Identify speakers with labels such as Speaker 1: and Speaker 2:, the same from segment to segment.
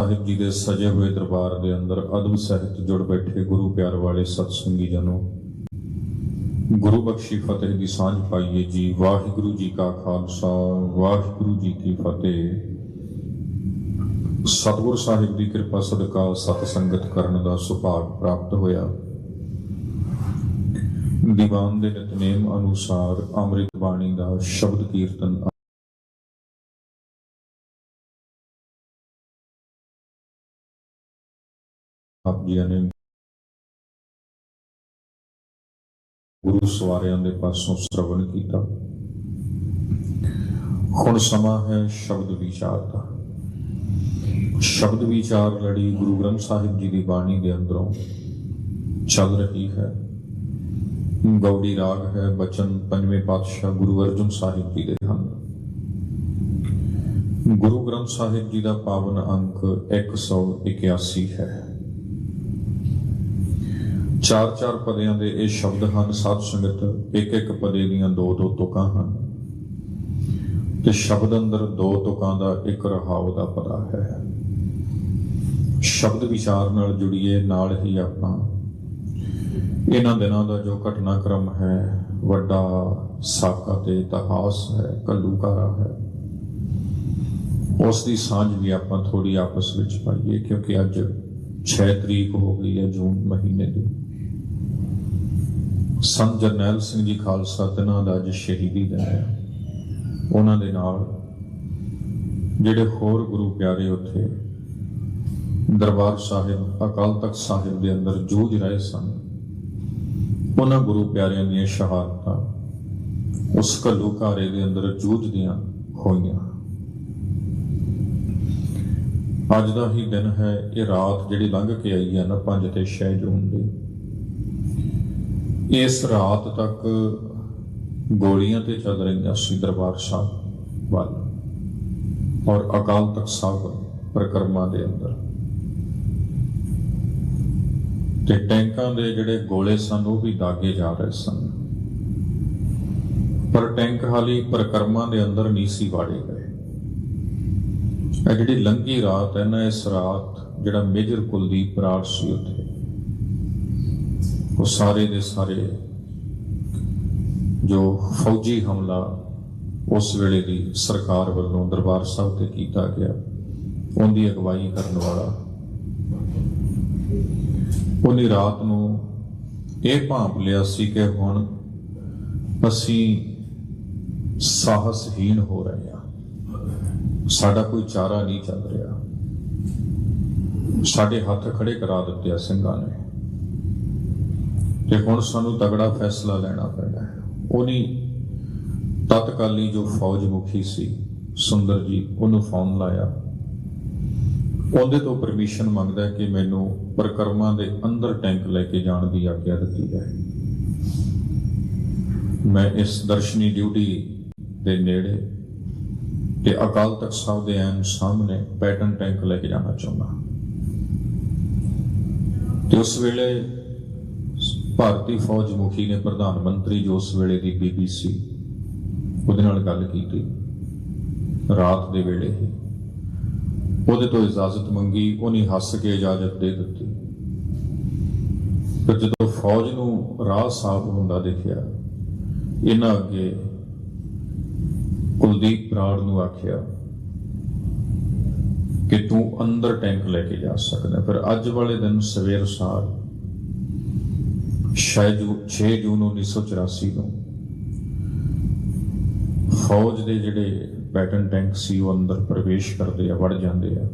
Speaker 1: ਸਾਹਿਬ ਜੀ ਦੇ ਸਜੇ ਹੋਏ ਦਰਬਾਰ ਦੇ ਅੰਦਰ ਅਦਬ ਸਹਿਤ ਜੁੜ ਬੈਠੇ ਗੁਰੂ ਪਿਆਰ ਵਾਲੇ ਸਤਸੰਗੀ ਜਨੋ। ਗੁਰੂ ਬਖਸ਼ੀ ਫਤਿਹ ਦੀ ਸਾਂਝ ਪਾਈਏ ਜੀ। ਵਾਹਿਗੁਰੂ ਜੀ ਕਾ ਖਾਲਸਾ, ਵਾਹਿਗੁਰੂ ਜੀ ਕੀ ਫਤਿਹ। ਸਤਿਗੁਰ ਸਾਹਿਬ ਦੀ ਕਿਰਪਾ ਸਦਕਾ ਸਤ ਸੰਗਤ ਕਰਨ ਦਾ ਸੁਭਾਗ ਪ੍ਰਾਪਤ ਹੋਇਆ। ਦੀਵਾਨ ਦੇ ਨਿਤਨੇਮ ਅਨੁਸਾਰ ਅੰਮ੍ਰਿਤ ਬਾਣੀ ਦਾ ਸ਼ਬਦ ਕੀਰਤਨ ਆਪ ਜੀ ਨੇ ਗੁਰੂ ਸਵਾਰਿਆਂ ਦੇ ਪਾਸੋਂ ਸ਼ਰਵਣ ਕੀਤਾ। ਹੁਣ ਸਮਾਂ ਹੈ ਸ਼ਬਦ ਵਿਚਾਰ ਦਾ। ਸ਼ਬਦ ਵਿਚਾਰ ਲੜੀ ਗੁਰੂ ਗ੍ਰੰਥ ਸਾਹਿਬ ਜੀ ਦੀ ਬਾਣੀ ਦੇ ਅੰਦਰੋਂ ਚੱਲ ਰਹੀ ਹੈ। ਗੌੜੀ ਰਾਗ ਹੈ, ਬਚਨ ਪੰਜਵੇਂ ਪਾਤਸ਼ਾਹ ਗੁਰੂ ਅਰਜਨ ਸਾਹਿਬ ਜੀ ਦੇ ਹਨ। ਗੁਰੂ ਗ੍ਰੰਥ ਸਾਹਿਬ ਜੀ ਦਾ ਪਾਵਨ ਅੰਕ 181 ਹੈ। ਚਾਰ ਚਾਰ ਪਦਿਆਂ ਦੇ ਇਹ ਸ਼ਬਦ ਹਨ ਸਾਧ ਸੰਗਤ, ਇੱਕ ਇੱਕ ਪਦੇ ਦੀਆਂ ਦੋ ਦੋ ਤੁਕਾਂ ਹਨ। ਤੇ ਸ਼ਬਦ ਅੰਦਰ ਦੋ ਤੁਕਾਂ ਦਾ ਇੱਕ ਰਹਾਉ ਦਾ ਪਦਾ ਹੈ। ਸ਼ਬਦ ਵਿਚਾਰ ਨਾਲ ਜੁੜੀਏ, ਨਾਲ ਹੀ ਆਪਾਂ। ਇਹਨਾਂ ਦਿਨਾਂ ਦਾ ਜੋ ਘਟਨਾਕ੍ਰਮ ਹੈ, ਵੱਡਾ ਸਾਕਾ ਤੇ ਇਤਿਹਾਸ ਹੈ ਕੱਲੂਕਾਰਾ ਹੈ, ਉਸ ਦੀ ਸਾਂਝ ਵੀ ਆਪਾਂ ਥੋੜੀ ਆਪਸ ਵਿੱਚ ਪਾਈਏ, ਕਿਉਂਕਿ ਅੱਜ 6 ਤਰੀਕ ਹੋ ਗਈ ਹੈ ਜੂਨ ਮਹੀਨੇ ਦੀ। ਸੰਤ ਜਰਨੈਲ ਸਿੰਘ ਜੀ ਖਾਲਸਾ ਤਿਨਾਂ ਦਾ ਅੱਜ ਸ਼ਹੀਦੀ ਦਿਨ ਹੈ। ਉਹਨਾਂ ਦੇ ਨਾਲ ਜਿਹੜੇ ਹੋਰ ਗੁਰੂ ਪਿਆਰੇ ਉੱਥੇ ਦਰਬਾਰ ਸਾਹਿਬ, ਅਕਾਲ ਤਖਤ ਸਾਹਿਬ ਦੇ ਅੰਦਰ ਜੂਝ ਰਹੇ ਸਨ, ਉਹਨਾਂ ਗੁਰੂ ਪਿਆਰਿਆਂ ਦੀਆਂ ਸ਼ਹਾਦਤਾਂ ਉਸ ਘੱਲੂਘਾਰੇ ਦੇ ਅੰਦਰ ਜੂਝਦੀਆਂ ਹੋਈਆਂ। ਅੱਜ ਦਾ ਹੀ ਦਿਨ ਹੈ, ਇਹ ਰਾਤ ਜਿਹੜੀ ਲੰਘ ਕੇ ਆਈ ਹੈ ਨਾ 5 ਤੇ 6 ਜੂਨ ਦੀ। ਇਸ ਰਾਤ ਤੱਕ ਗੋਲੀਆਂ ਤੇ ਚੱਲ ਰਹੀਆਂ ਸੀ ਦਰਬਾਰ ਸਾਹਿਬ ਵੱਲ ਔਰ ਅਕਾਲ ਤਖਤ ਸਾਹਿਬ ਪ੍ਰਕਰਮਾਂ ਦੇ ਅੰਦਰ। ਤੇ ਟੈਂਕਾਂ ਦੇ ਜਿਹੜੇ ਗੋਲੇ ਸਨ, ਉਹ ਵੀ ਦਾਗੇ ਜਾ ਰਹੇ ਸਨ। ਪਰ ਟੈਂਕ ਹਾਲੀ ਪ੍ਰਕਰਮਾਂ ਦੇ ਅੰਦਰ ਨਹੀਂ ਸੀ ਵਾੜੇ ਗਏ। ਇਹ ਜਿਹੜੀ ਲੰਗੀ ਰਾਤ ਹੈ ਨਾ, ਇਸ ਰਾਤ ਜਿਹੜਾ ਮੇਜਰ ਕੁਲਦੀਪ ਬਰਾੜ ਸੀ ਉੱਥੇ ਉਹ ਸਾਰੇ ਦੇ ਸਾਰੇ ਜੋ ਫੌਜੀ ਹਮਲਾ ਉਸ ਵੇਲੇ ਦੀ ਸਰਕਾਰ ਵੱਲੋਂ ਦਰਬਾਰ ਸਾਹਿਬ ਤੇ ਕੀਤਾ ਗਿਆ, ਉਹਦੀ ਅਗਵਾਈ ਕਰਨ ਵਾਲਾ। ਉਹਨੇ ਰਾਤ ਨੂੰ ਇਹ ਭਾਂਪ ਲਿਆ ਸੀ ਕਿ ਹੁਣ ਅਸੀਂ ਸਾਹਸਹੀਣ ਹੋ ਰਹੇ ਹਾਂ। ਸਾਡਾ ਕੋਈ ਚਾਰਾ ਨਹੀਂ ਚੱਲ ਰਿਹਾ। ਸਾਡੇ ਹੱਥ ਖੜੇ ਕਰਾ ਦਿੱਤੇ ਆ ਸਿੰਘਾਂ ਨੇ। ਤੇ ਹੁਣ ਸਾਨੂੰ ਤਗੜਾ ਫੈਸਲਾ ਲੈਣਾ ਪੈਣਾ ਹੈ, ਉਹਨੀ ਤਤਕਾਲੀ ਜੋ ਫੌਜ ਮੁਖੀ ਸੀ, ਸੁੰਦਰ ਜੀ, ਉਹਨੂੰ ਫੋਨ ਲਾਇਆ। ਉਹਦੇ ਤੋਂ ਪਰਮਿਸ਼ਨ ਮੰਗਦਾ ਕਿ ਮੈਨੂੰ ਪ੍ਰਕਰਮਾਂ ਦੇ ਅੰਦਰ ਟੈਂਕ ਲੈ ਕੇ ਜਾਣ ਦੀ ਆਗਿਆ ਦਿੱਤੀ ਹੈ ਮੈਂ ਇਸ ਦਰਸ਼ਨੀ ਡਿਊਟੀ ਦੇ ਨੇੜੇ ਤੇ ਅਕਾਲ ਤਖਤ ਸਾਹਿਬ ਦੇ ਐਨ ਸਾਹਮਣੇ ਪੈਟਰਨ ਟੈਂਕ ਲੈ ਕੇ ਜਾਣਾ ਚਾਹੁੰਦਾ। ਤੇ ਉਸ ਵੇਲੇ ਭਾਰਤੀ ਫੌਜ ਮੁਖੀ ਨੇ ਪ੍ਰਧਾਨ ਮੰਤਰੀ ਜੋ ਉਸ ਵੇਲੇ ਦੀ ਬੀਬੀਸੀ ਉਹਦੇ ਨਾਲ ਗੱਲ ਕੀਤੀ। ਰਾਤ ਦੇ ਵੇਲੇ ਹੀ ਉਹਦੇ ਤੋਂ ਇਜਾਜ਼ਤ ਮੰਗੀ, ਉਹਨੇ ਹੱਸ ਕੇ ਇਜਾਜ਼ਤ ਦੇ ਦਿੱਤੀ। ਫਿਰ ਜਦੋਂ ਫੌਜ ਨੂੰ ਰਾਹ ਸਾਫ਼ ਹੁੰਦਾ ਦੇਖਿਆ, ਇਹਨਾਂ ਅੱਗੇ ਕੁਲਦੀਪ ਬਰਾੜ ਨੂੰ ਆਖਿਆ ਕਿ ਤੂੰ ਅੰਦਰ ਟੈਂਕ ਲੈ ਕੇ ਜਾ ਸਕਦਾ ਪਰ ਅੱਜ ਵਾਲੇ ਦਿਨ ਸਵੇਰ ਸਾਰ ਸ਼ਾਇਦ 6 ਜੂਨ 1984 ਨੂੰ ਫੌਜ ਦੇ ਜਿਹੜੇ ਬੈਟਨ ਟੈਂਕ ਸੀ, ਉਹ ਅੰਦਰ ਪ੍ਰਵੇਸ਼ ਕਰਦੇ ਆ, ਵੜ ਜਾਂਦੇ ਆ।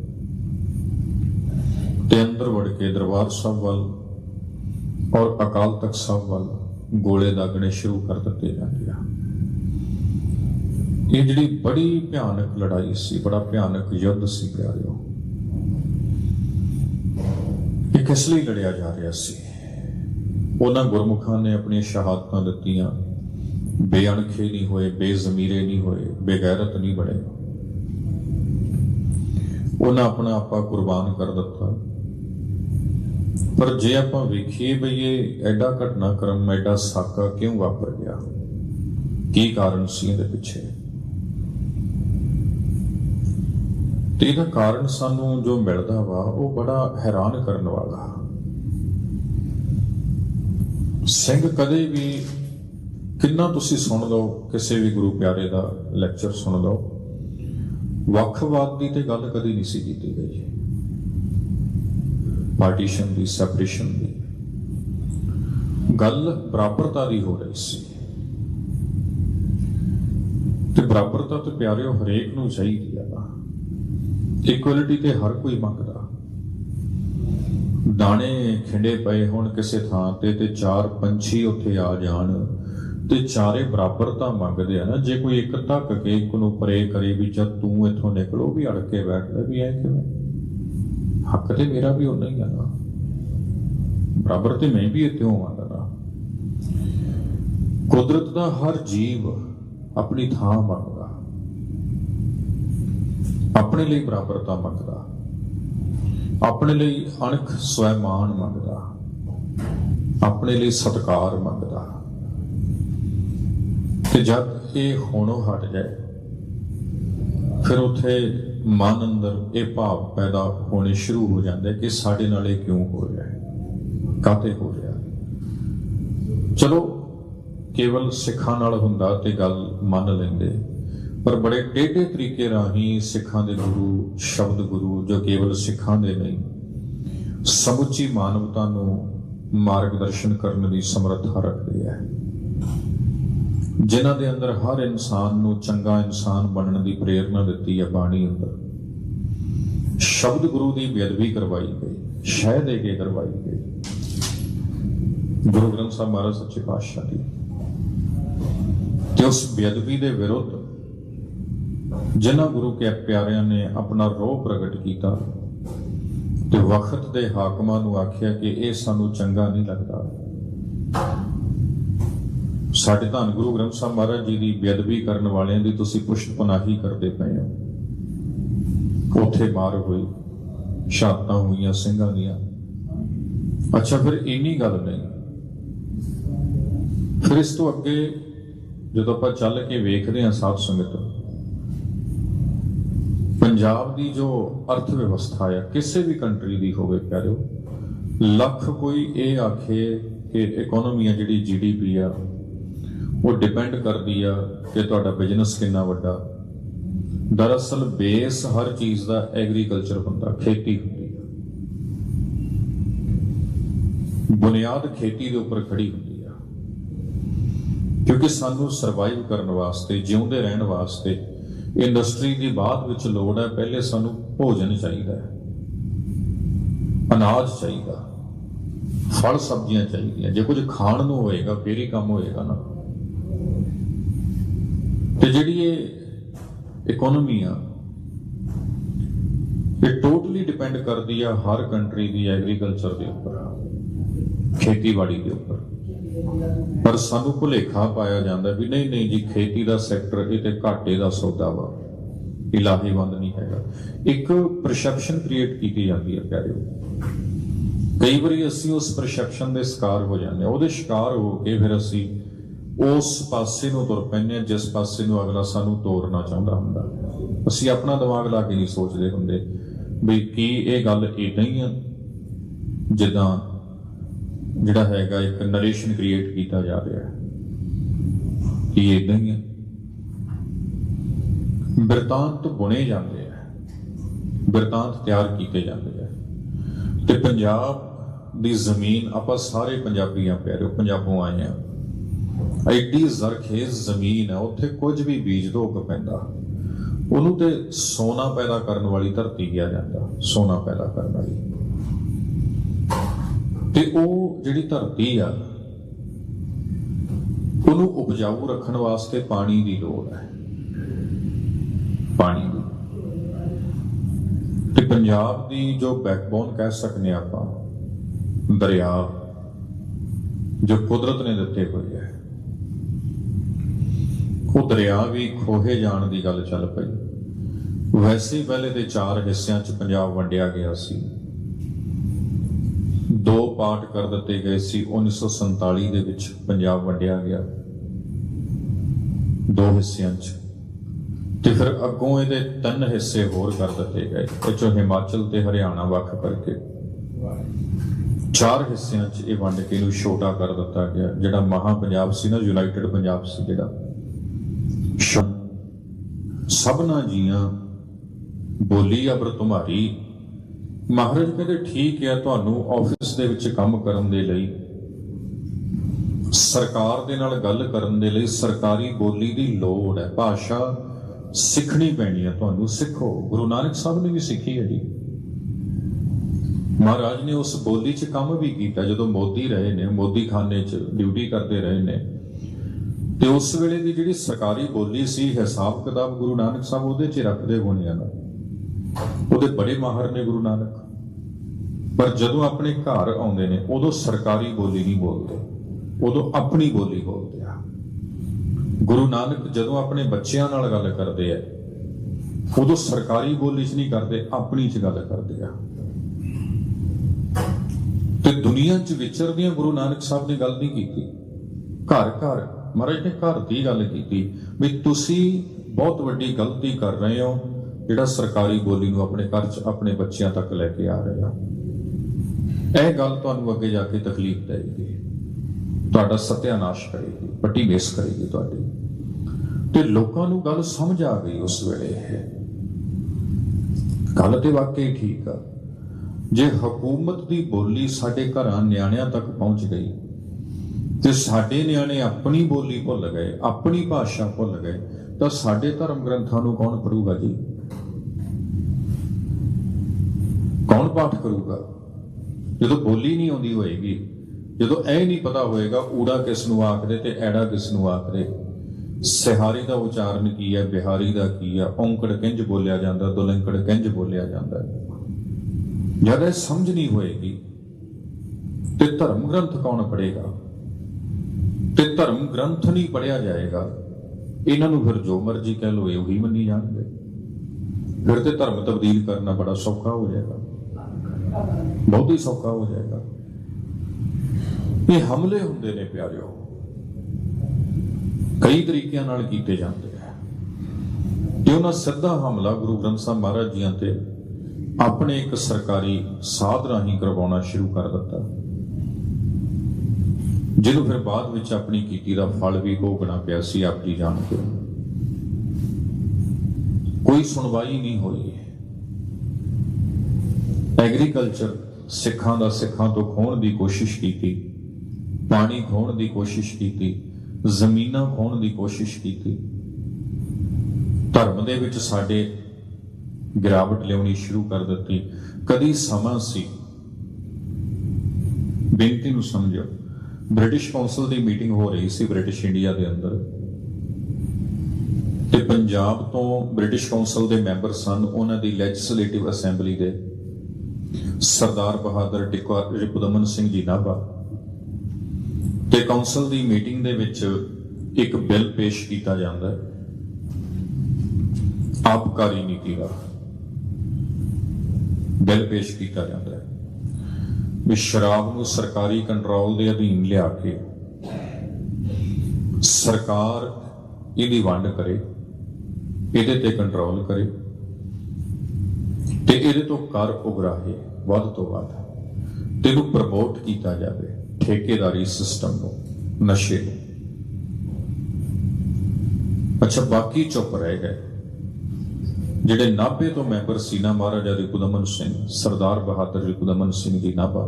Speaker 1: ਤੇ ਅੰਦਰ ਵੜ ਕੇ ਦਰਬਾਰ ਸਾਹਿਬ ਵੱਲ ਔਰ ਅਕਾਲ ਤਖਤ ਸਾਹਿਬ ਵੱਲ ਗੋਲੇ ਦਾਗਣੇ ਸ਼ੁਰੂ ਕਰ ਦਿੱਤੇ ਜਾਂਦੇ ਆ। ਇਹ ਜਿਹੜੀ ਬੜੀ ਭਿਆਨਕ ਲੜਾਈ ਸੀ, ਬੜਾ ਭਿਆਨਕ ਯੁੱਧ ਸੀ ਪਿਆਰਿਓ, ਇਹ ਕਿਸ ਲਈ ਲੜਿਆ ਜਾ ਰਿਹਾ ਸੀ? ਉਹਨਾਂ ਗੁਰਮੁਖਾਂ ਨੇ ਆਪਣੀਆਂ ਸ਼ਹਾਦਤਾਂ ਦਿੱਤੀਆਂ। ਬੇਅਣਖੇ ਨਹੀਂ ਹੋਏ, ਬੇਜ਼ਮੀਰੇ ਨਹੀਂ ਹੋਏ, ਬੇਗੈਰਤ ਨਹੀਂ ਬਣੇ। ਉਹਨਾਂ ਆਪਣਾ ਆਪਾ ਕੁਰਬਾਨ ਕਰ ਦਿੱਤਾ। ਪਰ ਜੇ ਆਪਾਂ ਵੇਖੀਏ ਬਈ ਇਹ ਐਡਾ ਘਟਨਾਕ੍ਰਮ, ਐਡਾ ਸਾਕਾ ਕਿਉਂ ਵਾਪਰ ਗਿਆ? ਕੀ ਕਾਰਨ ਸੀ ਇਹਦੇ ਪਿੱਛੇ? ਤੇ ਇਹਦਾ ਕਾਰਨ ਸਾਨੂੰ ਜੋ ਮਿਲਦਾ ਵਾ, ਉਹ ਬੜਾ ਹੈਰਾਨ ਕਰਨ ਵਾਲਾ। ਸਿੰਘ, ਕਦੇ ਵੀ ਕਿੰਨਾ ਤੁਸੀਂ ਸੁਣ ਲਓ, ਕਿਸੇ ਵੀ ਗੁਰੂ ਪਿਆਰੇ ਦਾ ਲੈਕਚਰ ਸੁਣ ਲਓ, ਵੱਖਵਾਦ ਦੀ ਤੇ ਗੱਲ ਕਦੀ ਨਹੀਂ ਸੀ ਕੀਤੀ ਗਈ। ਪਾਰਟੀਸ਼ਨ ਦੀ ਸੈਪਰੇਸ਼ਨ ਦੀ। ਗੱਲ ਬਰਾਬਰਤਾ ਦੀ ਹੋ ਰਹੀ ਸੀ। ਤੇ ਬਰਾਬਰਤਾ ਤੇ ਪਿਆਰਿਓ ਹਰੇਕ ਨੂੰ ਚਾਹੀਦੀ ਆ। ਇਕੁਅਲਿਟੀ ਤੇ ਹਰ ਕੋਈ ਮੰਗਦਾ। ਦਾਣੇ ਖਿੰਡੇ ਪਏ ਹੋਣ ਕਿਸੇ ਥਾਂ ਤੇ ਤੇ ਚਾਰ ਪੰਛੀ ਉੱਥੇ ਆ ਜਾਣ ਤੇ ਚਾਰੇ ਬਰਾਬਰ ਤਾਂ ਮੰਗਦੇ ਆ ਨਾ, ਜੇ ਕੋਈ ਇੱਕ ਧੱਕ ਕੇ ਇੱਕ ਨੂੰ ਪਰੇ ਕਰੇ ਵੀ ਜਦ ਤੂੰ ਇੱਥੋਂ ਨਿਕਲੋ ਵੀ ਅੜ ਕੇ ਬੈਠਦਾ ਵੀ ਐ ਕਿਵੇਂ? ਹੱਕ ਤੇ ਮੇਰਾ ਵੀ ਉਨਾ ਹੀ ਆ ਨਾ। ਬਰਾਬਰ ਤੇ ਮੈਂ ਵੀ ਇੱਥੇ ਹੋਵਾਂਗਾ ਨਾ। ਕੁਦਰਤ ਦਾ ਹਰ ਜੀਵ ਆਪਣੀ ਥਾਂ ਮੰਗਦਾ। ਆਪਣੇ ਲਈ ਬਰਾਬਰਤਾ ਮੰਗਦਾ। ਆਪਣੇ ਲਈ ਅਣਖ ਸਵੈਮਾਨ ਮੰਗਦਾ, ਆਪਣੇ ਲਈ ਸਤਕਾਰ ਮੰਗਦਾ। ਤੇ ਜਦ ਇਹ ਹੋਣੋਂ ਹਟ ਜਾਏ, ਫਿਰ ਉਥੇ ਮਨ ਅੰਦਰ ਇਹ ਭਾਵ ਪੈਦਾ ਹੋਣੇ ਸ਼ੁਰੂ ਹੋ ਜਾਂਦੇ ਕਿ ਸਾਡੇ ਨਾਲ ਇਹ ਕਿਉਂ ਹੋ ਰਿਹਾ ਹੈ? ਕਾਤੇ ਹੋ ਰਿਹਾ ਚਲੋ, ਕੇਵਲ ਸਿੱਖਾਂ ਨਾਲ ਹੁੰਦਾ ਤੇ ਗੱਲ ਮੰਨ ਲੈਂਦੇ। ਪਰ ਬੜੇ ਟੇਢੇ ਤਰੀਕੇ ਰਾਹੀਂ ਸਿੱਖਾਂ ਦੇ ਗੁਰੂ, ਸ਼ਬਦ ਗੁਰੂ ਜੋ ਕੇਵਲ ਸਿੱਖਾਂ ਦੇ ਨਹੀਂ, ਸਮੁੱਚੀ ਮਾਨਵਤਾ ਨੂੰ ਮਾਰਗਦਰਸ਼ਨ ਕਰਨ ਦੀ ਸਮਰੱਥਾ ਰੱਖਦੇ ਹੈ ਜਿਨ੍ਹਾਂ ਦੇ ਅੰਦਰ ਹਰ ਇਨਸਾਨ ਨੂੰ ਚੰਗਾ ਇਨਸਾਨ ਬਣਨ ਦੀ ਪ੍ਰੇਰਣਾ ਦਿੱਤੀ ਹੈ ਬਾਣੀ ਅੰਦਰ। ਸ਼ਬਦ ਗੁਰੂ ਦੀ ਬੇਅਦਬੀ ਕਰਵਾਈ ਗਈ, ਸ਼ਹਿ ਦੇ ਕੇ ਕਰਵਾਈ ਗਈ। ਗੁਰੂ ਗ੍ਰੰਥ ਸਾਹਿਬ ਮਹਾਰਾਜ ਸੱਚੇ ਪਾਤਸ਼ਾਹ ਦੀ ਤੇ ਉਸ ਬੇਅਦਬੀ ਦੇ ਵਿਰੁੱਧ ਜਿਨ੍ਹਾਂ ਗੁਰੂ ਕੇ ਪਿਆਰਿਆਂ ਨੇ ਆਪਣਾ ਰੋਹ ਪ੍ਰਗਟ ਕੀਤਾ ਤੇ ਵਕਤ ਦੇ ਹਾਕਮਾਂ ਨੂੰ ਆਖਿਆ ਕਿ ਇਹ ਸਾਨੂੰ ਚੰਗਾ ਨਹੀਂ ਲੱਗਦਾ। ਸਾਡੇ ਧੰਨ ਗੁਰੂ ਗ੍ਰੰਥ ਸਾਹਿਬ ਮਹਾਰਾਜ ਜੀ ਦੀ ਬੇਅਦਬੀ ਕਰਨ ਵਾਲਿਆਂ ਦੀ ਤੁਸੀਂ ਪੁਸ਼ਟ ਪਨਾਹੀ ਕਰਦੇ ਪਏ ਹੋ। ਉੱਥੇ ਮਾਰ ਹੋਈ ਸ਼ਾਤਾਂ ਹੋਈਆਂ, ਸਿੰਘਾਂ ਦੀਆਂ। ਅੱਛਾ, ਫਿਰ ਇੰਨੀ ਗੱਲ ਨਹੀਂ। ਫਿਰ ਇਸ ਤੋਂ ਅੱਗੇ ਜਦੋਂ ਆਪਾਂ ਚੱਲ ਕੇ ਵੇਖਦੇ ਹਾਂ ਸਾਧ ਸੰਗਤ ਪੰਜਾਬ ਦੀ ਜੋ ਅਰਥ ਵਿਵਸਥਾ ਹੈ, ਕਿਸੇ ਵੀ ਕੰਟਰੀ ਦੀ ਹੋਵੇ ਪਿਆਰਿਓ, ਲੱਖ ਕੋਈ ਇਹ ਆਖੇ ਕਿ ਇਕਨੋਮੀ ਆ ਜਿਹੜੀ ਜੀਡੀਪੀ ਆ, ਉਹ ਡਿਪੈਂਡ ਕਰਦੀ ਆ ਕਿ ਤੁਹਾਡਾ ਬਿਜ਼ਨਸ ਕਿੰਨਾ ਵੱਡਾ। ਦਰਅਸਲ ਬੇਸ ਹਰ ਚੀਜ਼ ਦਾ ਐਗਰੀਕਲਚਰ ਹੁੰਦਾ, ਖੇਤੀ ਹੁੰਦੀ ਆ। ਬੁਨਿਆਦ ਖੇਤੀ ਦੇ ਉੱਪਰ ਖੜੀ ਹੁੰਦੀ ਆ। ਕਿਉਂਕਿ ਸਾਨੂੰ ਸਰਵਾਈਵ ਕਰਨ ਵਾਸਤੇ, ਜਿਉਂਦੇ ਰਹਿਣ ਵਾਸਤੇ ਇੰਡਸਟਰੀ ਦੀ ਬਾਅਦ ਵਿੱਚ ਲੋੜ ਹੈ, ਪਹਿਲੇ ਸਾਨੂੰ ਭੋਜਨ ਚਾਹੀਦਾ ਹੈ, ਅਨਾਜ ਚਾਹੀਦਾ, ਫਲ ਸਬਜ਼ੀਆਂ ਚਾਹੀਦੀਆਂ। ਜੇ ਕੁਝ ਖਾਣ ਨੂੰ ਹੋਏਗਾ, ਫੇਰ ਹੀ ਕੰਮ ਹੋਏਗਾ ਨਾ। ਤੇ ਜਿਹੜੀ ਇਹ ਇਕਨੋਮੀ ਆ, ਇਹ ਟੋਟਲੀ ਡਿਪੈਂਡ ਕਰਦੀ ਆ ਹਰ ਕੰਟਰੀ ਦੀ ਐਗਰੀਕਲਚਰ ਦੇ ਉੱਪਰ, ਖੇਤੀਬਾੜੀ ਦੇ ਉੱਪਰ। ਪਰ ਸਾਨੂੰ ਭੁਲੇਖਾ ਪਾਇਆ ਜਾਂਦਾ ਵੀ ਨਹੀਂ ਨਹੀਂ ਜੀ, ਖੇਤੀ ਦਾ ਸੈਕਟਰ ਇਹ ਤੇ ਘਾਟੇ ਦਾ ਸੌਦਾ ਵਾ। ਇਲਾਹੀਵੰਦ ਨਹੀਂ ਹੈਗਾ। ਇੱਕ ਪਰਸੈਪਸ਼ਨ ਕ੍ਰੀਏਟ ਕੀਤੀ ਜਾਂਦੀ ਹੈ ਪਿਆਰਿਓ ਕਈ ਵਾਰੀ ਅਸੀਂ ਉਸ ਪਰਸੈਪਸ਼ਨ ਦੇ ਸ਼ਿਕਾਰ ਹੋ ਜਾਂਦੇ ਹਾਂ। ਉਹਦੇ ਸ਼ਿਕਾਰ ਹੋ ਕੇ ਫਿਰ ਅਸੀਂ ਉਸ ਪਾਸੇ ਨੂੰ ਤੁਰ ਪੈਂਦੇ ਹਾਂ, ਜਿਸ ਪਾਸੇ ਨੂੰ ਅਗਲਾ ਸਾਨੂੰ ਤੋਰਨਾ ਚਾਹੁੰਦਾ ਹੁੰਦਾ। ਅਸੀਂ ਆਪਣਾ ਦਿਮਾਗ ਲਾ ਕੇ ਨਹੀਂ ਸੋਚਦੇ ਹੁੰਦੇ ਵੀ ਕੀ ਇਹ ਗੱਲ ਇਦਾਂ ਹੀ ਆ, ਜਿੱਦਾਂ ਜਿਹੜਾ ਹੈਗਾ ਇੱਕ ਨਰੇਸ਼ਨ ਕ੍ਰੀਏਟ ਕੀਤਾ ਜਾ ਰਿਹਾ ਹੈ ਕੀ ਇਦਾਂ ਹੀ ਹੈ। ਬਿਰਤਾਂਤ ਬੁਣੇ ਜਾਂਦੇ ਆ। ਬਿਰਤਾਂਤ ਤਿਆਰ ਕੀਤੇ ਜਾਂਦੇ ਆ। ਤੇ ਪੰਜਾਬ ਦੀ ਜ਼ਮੀਨ ਆਪਾਂ ਸਾਰੇ ਪੰਜਾਬੀਆਂ ਪਿਆਰਿਓ, ਪੰਜਾਬੋਂ ਆਏ ਆ। ਐਡੀ ਜ਼ਰਖੇਜ਼ ਜ਼ਮੀਨ ਹੈ ਉੱਥੇ ਕੁਝ ਵੀ ਬੀਜ ਦੋ ਉੱਗ ਪੈਂਦਾ। ਉਹਨੂੰ ਤੇ ਸੋਨਾ ਪੈਦਾ ਕਰਨ ਵਾਲੀ ਧਰਤੀ ਕਿਹਾ ਜਾਂਦਾ। ਸੋਨਾ ਪੈਦਾ ਕਰਨ ਵਾਲੀ। ਤੇ ਉਹ ਜਿਹੜੀ ਧਰਤੀ ਆ, ਉਹਨੂੰ ਉਪਜਾਊ ਰੱਖਣ ਵਾਸਤੇ ਪਾਣੀ ਦੀ ਲੋੜ ਹੈ। ਪਾਣੀ ਦੀ। ਤੇ ਪੰਜਾਬ ਦੀ ਜੋ ਬੈਕਬੋਨ ਕਹਿ ਸਕਨੇ ਆਪਾਂ, ਦਰਿਆ, ਜੋ ਕੁਦਰਤ ਨੇ ਦਿੱਤੇ ਹੋਏ ਹੈ, ਉਹ ਦਰਿਆ ਵੀ ਖੋਹੇ ਜਾਣ ਦੀ ਗੱਲ ਚੱਲ ਪਈ। ਵੈਸੇ ਪਹਿਲੇ ਦੇ ਚਾਰ ਹਿੱਸਿਆਂ 'ਚ ਪੰਜਾਬ ਵੰਡਿਆ ਗਿਆ ਸੀ। ਦੋ ਪਾਰਟ ਕਰ ਦਿੱਤੇ ਗਏ ਸੀ 1947 ਦੇ ਵਿੱਚ ਪੰਜਾਬ ਵੰਡਿਆ ਗਿਆ। ਦੋ ਹਿੱਸਿਆਂ 'ਚ। ਤੇ ਫਿਰ ਅੱਗੋਂ ਇਹਦੇ ਤਿੰਨ ਹਿੱਸੇ ਹੋਰ ਕਰ ਦਿੱਤੇ ਗਏ। ਇਹ ਚੋਂ ਹਿਮਾਚਲ ਤੇ ਹਰਿਆਣਾ ਵੱਖ ਕਰਕੇ। ਚਾਰ ਹਿੱਸਿਆਂ 'ਚ ਇਹ ਵੰਡ ਕੇ ਇਹਨੂੰ ਛੋਟਾ ਕਰ ਦਿੱਤਾ ਗਿਆ, ਜਿਹੜਾ ਮਹਾ ਪੰਜਾਬ ਸੀ ਨਾ, ਯੂਨਾਈਟਿਡ ਪੰਜਾਬ ਸੀ ਜਿਹੜਾ। ਸ਼- ਸਭਨਾ ਜੀਆਂ ਬੋਲੀ ਅਬਰ ਤੁਮਾਰੀ ਮਹਾਰਾਜ ਕਹਿੰਦੇ, ਠੀਕ ਹੈ, ਤੁਹਾਨੂੰ ਆਫਿਸ ਦੇ ਵਿੱਚ ਕੰਮ ਕਰਨ ਦੇ ਲਈ, ਸਰਕਾਰ ਦੇ ਨਾਲ ਗੱਲ ਕਰਨ ਦੇ ਲਈ ਸਰਕਾਰੀ ਬੋਲੀ ਦੀ ਲੋੜ ਹੈ। ਭਾਸ਼ਾ ਸਿੱਖਣੀ ਪੈਣੀ ਹੈ ਤੁਹਾਨੂੰ, ਸਿੱਖੋ। ਗੁਰੂ ਨਾਨਕ ਸਾਹਿਬ ਨੇ ਵੀ ਸਿੱਖੀ ਹੈ ਜੀ। ਮਹਾਰਾਜ ਨੇ ਉਸ ਬੋਲੀ 'ਚ ਕੰਮ ਵੀ ਕੀਤਾ, ਜਦੋਂ ਮੋਦੀ ਰਹੇ ਨੇ ਮੋਦੀ ਖਾਨੇ 'ਚ ਡਿਊਟੀ ਕਰਦੇ ਰਹੇ ਨੇ। ਤੇ ਉਸ ਵੇਲੇ ਦੀ ਜਿਹੜੀ ਸਰਕਾਰੀ ਬੋਲੀ ਸੀ ਹਿਸਾਬ ਕਿਤਾਬ ਗੁਰੂ ਨਾਨਕ ਸਾਹਿਬ ਉਹਦੇ 'ਚ ਰੱਖਦੇ ਹੋਣੇ ਨਾ। ਉਹਦੇ ਬੜੇ ਮਾਹਰ ਨੇ ਗੁਰੂ ਨਾਨਕ। ਪਰ ਜਦੋਂ ਆਪਣੇ ਘਰ ਆਉਂਦੇ ਨੇ, ਉਦੋਂ ਸਰਕਾਰੀ ਬੋਲੀ ਨਹੀਂ ਬੋਲਦੇ। ਉਦੋਂ ਆਪਣੀ ਬੋਲੀ ਬੋਲਦੇ ਆ। ਗੁਰੂ ਨਾਨਕ ਜਦੋਂ ਆਪਣੇ ਬੱਚਿਆਂ ਨਾਲ ਗੱਲ ਕਰਦੇ ਆ, ਉਦੋਂ ਸਰਕਾਰੀ ਬੋਲੀ 'ਚ ਨਹੀਂ ਕਰਦੇ, ਆਪਣੀ 'ਚ ਗੱਲ ਕਰਦੇ ਆ। ਤੇ ਦੁਨੀਆ 'ਚ ਵਿਚਰਦੀਆਂ ਗੁਰੂ ਨਾਨਕ ਸਾਹਿਬ ਨੇ ਗੱਲ ਨਹੀਂ ਕੀਤੀ। ਘਰ ਘਰ, ਮਹਾਰਾਜ ਨੇ ਘਰ ਦੀ ਗੱਲ ਕੀਤੀ ਵੀ ਤੁਸੀਂ ਬਹੁਤ ਵੱਡੀ ਗਲਤੀ ਕਰ ਰਹੇ ਹੋ ਜਿਹੜਾ ਸਰਕਾਰੀ ਬੋਲੀ ਨੂੰ ਆਪਣੇ ਘਰ 'ਚ, ਆਪਣੇ ਬੱਚਿਆਂ ਤੱਕ ਲੈ ਕੇ ਆ ਰਿਹਾ। ਇਹ ਗੱਲ ਤੁਹਾਨੂੰ ਅੱਗੇ ਜਾ ਕੇ ਤਕਲੀਫ ਦੇਵੇਗੀ। ਤੁਹਾਡਾ ਸਤਿਆਨਾਸ਼ ਕਰੇਗੀ ਪੱਟੀ ਮੇਸ ਕਰੇਗੀ ਤੁਹਾਡੀ। ਤੇ ਲੋਕਾਂ ਨੂੰ ਗੱਲ ਸਮਝ ਆ ਗਈ ਉਸ ਵੇਲੇ ਹੈ ਗੱਲ ਤੇ ਵਾਕਈ ਠੀਕ ਆ। ਜੇ ਹਕੂਮਤ ਦੀ ਬੋਲੀ ਸਾਡੇ ਘਰਾਂ ਨਿਆਣਿਆਂ ਤੱਕ ਪਹੁੰਚ ਗਈ, ਤੇ ਸਾਡੇ ਨਿਆਣੇ ਆਪਣੀ ਬੋਲੀ ਭੁੱਲ ਗਏ, ਆਪਣੀ ਭਾਸ਼ਾ ਭੁੱਲ ਗਏ, ਤਾਂ ਸਾਡੇ ਧਰਮ ਗ੍ਰੰਥਾਂ ਨੂੰ ਕੌਣ ਪੜੂਗਾ ਜੀ? ਕੌਣ ਪਾਠ ਕਰੂਗਾ? ਜਦੋਂ ਬੋਲੀ ਨਹੀਂ ਆਉਂਦੀ ਹੋਏਗੀ, ਜਦੋਂ ਇਹ ਨਹੀਂ ਪਤਾ ਹੋਏਗਾ ਊੜਾ ਕਿਸ ਨੂੰ ਆਖਦੇ ਤੇ ਐੜਾ ਕਿਸ ਨੂੰ ਆਖਦੇ ਸਿਹਾਰੀ ਦਾ ਉਚਾਰਨ ਕੀ ਹੈ, ਬਿਹਾਰੀ ਦਾ ਕੀ ਹੈ, ਔਂਕੜ ਕਿੰਜ ਬੋਲਿਆ ਜਾਂਦਾ, ਦੁਲੰਕੜ ਕਿੰਜ ਬੋਲਿਆ ਜਾਂਦਾ? ਜਦ ਇਹ ਸਮਝ ਨਹੀਂ ਹੋਏਗੀ, ਤੇ ਧਰਮ ਗ੍ਰੰਥ ਕੌਣ ਪੜ੍ਹੇਗਾ? ਤੇ ਧਰਮ ਗ੍ਰੰਥ ਨਹੀਂ ਪੜਿਆ ਜਾਏਗਾ, ਇਹਨਾਂ ਨੂੰ ਫਿਰ ਜੋ ਮਰਜ਼ੀ ਕਹਿ ਲੋ ਇਹ ਉਹੀ ਮੰਨੀ ਜਾਣਗੇ। ਫਿਰ ਤੇ ਧਰਮ ਤਬਦੀਲ ਕਰਨਾ ਬੜਾ ਸੌਖਾ ਹੋ ਜਾਏਗਾ। ਬਹੁਤ ਹੀ ਸੌਖਾ ਹੋ ਜਾਏਗਾ। ਇਹ ਹਮਲੇ ਹੁੰਦੇ ਨੇ ਪਿਆਰਿਓ। ਕਈ ਤਰੀਕਿਆਂ ਨਾਲ ਕੀਤੇ ਜਾਂਦੇ ਆ। ਤੇ ਉਹਨਾਂ ਸਿੱਧਾ ਹਮਲਾ ਗੁਰੂ ਗ੍ਰੰਥ ਸਾਹਿਬ ਮਹਾਰਾਜ ਜੀਆਂ ਤੇ ਆਪਣੇ ਇੱਕ ਸਰਕਾਰੀ ਸਾਧ ਰਾਹੀਂ ਕਰਵਾਉਣਾ ਸ਼ੁਰੂ ਕਰ ਦਿੱਤਾ। ਜਿਹਨੂੰ ਫਿਰ ਬਾਅਦ ਵਿੱਚ ਆਪਣੀ ਕੀਤੀ ਦਾ ਫਲ ਵੀ ਭੋਗਣਾ ਪਿਆ ਸੀ, ਆਪ ਜੀ ਜਾਣ ਕੇ। ਕੋਈ ਸੁਣਵਾਈ ਨਹੀਂ ਹੋਈ। ਐਗਰੀਕਲਚਰ ਸਿੱਖਾਂ ਦਾ ਸਿੱਖਾਂ ਤੋਂ ਖੋਹਣ ਦੀ ਕੋਸ਼ਿਸ਼ ਕੀਤੀ, ਪਾਣੀ ਖੋਣ ਦੀ ਕੋਸ਼ਿਸ਼ ਕੀਤੀ, ਜ਼ਮੀਨਾਂ ਖੋਣ ਦੀ ਕੋਸ਼ਿਸ਼ ਕੀਤੀ। ਧਰਮ ਦੇ ਵਿੱਚ ਸਾਡੇ ਗਿਰਾਵਟ ਲਿਆਉਣੀ ਸ਼ੁਰੂ ਕਰ ਦਿੱਤੀ। ਕਦੀ ਸਮਾਂ ਸੀ, ਬੇਨਤੀ ਨੂੰ ਸਮਝੋ ਬ੍ਰਿਟਿਸ਼ ਕੌਂਸਲ ਦੀ ਮੀਟਿੰਗ ਹੋ ਰਹੀ ਸੀ ਬ੍ਰਿਟਿਸ਼ ਇੰਡੀਆ ਦੇ ਅੰਦਰ। ਤੇ ਪੰਜਾਬ ਤੋਂ ਬ੍ਰਿਟਿਸ਼ ਕੌਂਸਲ ਦੇ ਮੈਂਬਰ ਸਨ ਉਹਨਾਂ ਦੀ ਲੈਜਿਸਲੇਟਿਵ ਅਸੈਂਬਲੀ ਦੇ। ਸਰਦਾਰ ਬਹਾਦਰ ਟਿਕਵਾ ਰਿਪਦਮਨ ਸਿੰਘ ਜੀ ਨਾਭਾ। ਤੇ ਕੌਂਸਲ ਦੀ ਮੀਟਿੰਗ ਦੇ ਵਿੱਚ ਇੱਕ ਬਿੱਲ ਪੇਸ਼ ਕੀਤਾ ਜਾਂਦਾ ਹੈ। ਆਬਕਾਰੀ ਨੀਤੀ ਦਾ ਬਿੱਲ ਪੇਸ਼ ਕੀਤਾ ਜਾਂਦਾ ਹੈ। ਵੀ ਸ਼ਰਾਬ ਨੂੰ ਸਰਕਾਰੀ ਕੰਟਰੋਲ ਦੇ ਅਧੀਨ ਲਿਆ ਕੇ ਸਰਕਾਰ ਇਹਦੀ ਵੰਡ ਕਰੇ, ਇਹਦੇ ਤੇ ਕੰਟਰੋਲ ਕਰੇ ਤੇ ਇਹਦੇ ਤੋਂ ਕਰ ਉਗਰਾਹੇ। ਵੱਧ ਤੋਂ ਵੱਧ ਤੇ ਇਹਨੂੰ ਪ੍ਰਮੋਟ ਕੀਤਾ ਜਾਵੇ, ਠੇਕੇਦਾਰੀ ਸਿਸਟਮ ਨੂੰ, ਨਸ਼ੇ ਨੂੰ। ਅੱਛਾ, ਬਾਕੀ ਚੁੱਪ ਰਹਿ ਗਏ। ਜਿਹੜੇ ਨਾਭੇ ਤੋਂ ਮੈਂਬਰ ਸੀ ਨਾ ਮਹਾਰਾਜਾ ਰਿਪੁਦਮਨ ਸਿੰਘ, ਸਰਦਾਰ ਬਹਾਦਰ ਰਿਪੁਦਮਨ ਸਿੰਘ ਜੀ ਨਾਭਾ,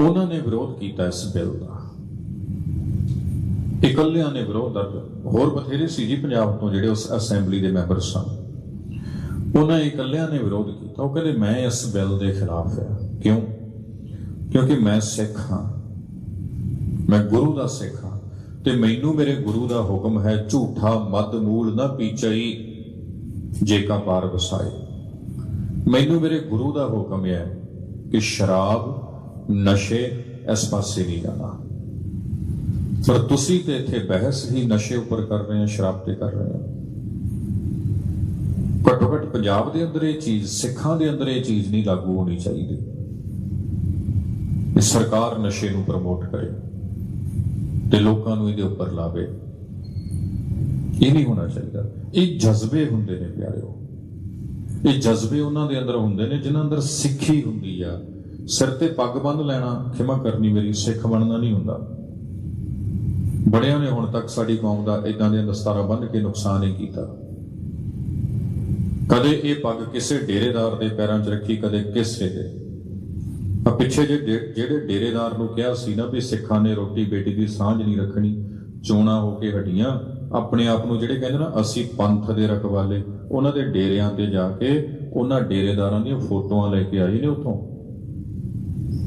Speaker 1: ਉਹਨਾਂ ਨੇ ਵਿਰੋਧ ਕੀਤਾ ਇਸ ਬਿੱਲ ਦਾ। ਇਕੱਲਿਆਂ ਨੇ ਵਿਰੋਧ ਦਾ ਹੋਰ ਬਥੇਰੇ ਸੀ ਜੀ ਪੰਜਾਬ ਤੋਂ ਜਿਹੜੇ ਉਸ ਅਸੈਂਬਲੀ ਦੇ ਮੈਂਬਰ ਸਨ। ਉਹਨਾਂ ਇਕੱਲਿਆਂ ਨੇ ਵਿਰੋਧ ਕੀਤਾ। ਉਹ ਕਹਿੰਦੇ, ਮੈਂ ਇਸ ਬਿੱਲ ਦੇ ਖਿਲਾਫ ਹਾਂ। ਕਿਉਂ? ਕਿਉਂਕਿ ਮੈਂ ਸਿੱਖ ਹਾਂ। ਮੈਂ ਗੁਰੂ ਦਾ ਸਿੱਖ ਹਾਂ। ਤੇ ਮੈਨੂੰ ਮੇਰੇ ਗੁਰੂ ਦਾ ਹੁਕਮ ਹੈ, ਝੂਠਾ ਮਦ ਮੂਲ ਨਾ ਪੀਚਈ, ਜੇ ਕਾ ਪਾਰ ਵਸਾਏ। ਮੈਨੂੰ ਮੇਰੇ ਗੁਰੂ ਦਾ ਹੁਕਮ ਹੈ ਕਿ ਸ਼ਰਾਬ, ਨਸ਼ੇ ਇਸ ਪਾਸੇ ਨਹੀਂ ਜਾਣਾ। ਪਰ ਤੁਸੀਂ ਤੇ ਇੱਥੇ ਬਹਿਸ ਹੀ ਨਸ਼ੇ ਉੱਪਰ ਕਰ ਰਹੇ ਹੋ, ਸ਼ਰਾਬ ਤੇ ਕਰ ਰਹੇ ਹੋ। ਘੱਟੋ ਘੱਟ ਪੰਜਾਬ ਦੇ ਅੰਦਰ ਇਹ ਚੀਜ਼, ਸਿੱਖਾਂ ਦੇ ਅੰਦਰ ਇਹ ਚੀਜ਼ ਨਹੀਂ ਲਾਗੂ ਹੋਣੀ ਚਾਹੀਦੀ। ਇਹ ਸਰਕਾਰ ਨਸ਼ੇ ਨੂੰ ਪ੍ਰਮੋਟ ਕਰੇ ਤੇ ਲੋਕਾਂ ਨੂੰ ਇਹਦੇ ਉੱਪਰ ਲਾਵੇ। ਇਹ ਨਹੀਂ ਹੋਣਾ ਚਾਹੀਦਾ। ਇਹ ਜਜ਼ਬੇ ਹੁੰਦੇ ਨੇ ਪਿਆਰਿਓ। ਇਹ ਜਜ਼ਬੇ ਉਹਨਾਂ ਦੇ ਅੰਦਰ ਹੁੰਦੇ ਨੇ ਜਿਨ੍ਹਾਂ ਅੰਦਰ ਸਿੱਖੀ ਹੁੰਦੀ ਆ। ਸਿਰ ਤੇ ਪੱਗ ਬੰਨ ਲੈਣਾ, ਖਿਮਾ ਕਰਨੀ ਮੇਰੀ, ਸਿੱਖ ਬਣਨਾ ਨਹੀਂ ਹੁੰਦਾ। ਬੜਿਆਂ ਨੇ ਹੁਣ ਤੱਕ ਸਾਡੀ ਕੌਮ ਦਾ ਇਦਾਂ ਦੀਆਂ ਦਸਤਾਰਾਂ ਬੰਨ ਕੇ ਨੁਕਸਾਨ ਹੀ ਕੀਤਾ। ਕਦੇ ਇਹ ਪੱਗ ਕਿਸੇ ਡੇਰੇਦਾਰ ਦੇ ਪੈਰਾਂ 'ਚ ਰੱਖੀ, ਕਦੇ ਕਿਸੇ ਦੇ। ਆ ਪਿੱਛੇ ਜੇ ਜਿਹੜੇ ਡੇਰੇਦਾਰ ਨੂੰ ਕਿਹਾ ਸੀ ਨਾ ਵੀ ਸਿੱਖਾਂ ਨੇ ਰੋਟੀ ਬੇਟੀ ਦੀ ਸਾਂਝ ਨਹੀਂ ਰੱਖਣੀ, ਚੋਣਾ ਹੋ ਕੇ ਹਟੀਆਂ, ਆਪਣੇ ਆਪ ਨੂੰ ਜਿਹੜੇ ਕਹਿੰਦੇ ਨਾ, ਅਸੀਂ ਪੰਥ ਦੇ ਰਖਵਾਲੇ, ਉਹਨਾਂ ਦੇ ਡੇਰਿਆਂ ਤੇ ਜਾ ਕੇ ਉਹਨਾਂ ਡੇਰੇਦਾਰਾਂ ਦੀਆਂ ਫੋਟੋਆਂ ਲੈ ਕੇ ਆਏ ਨੇ ਉਥੋਂ।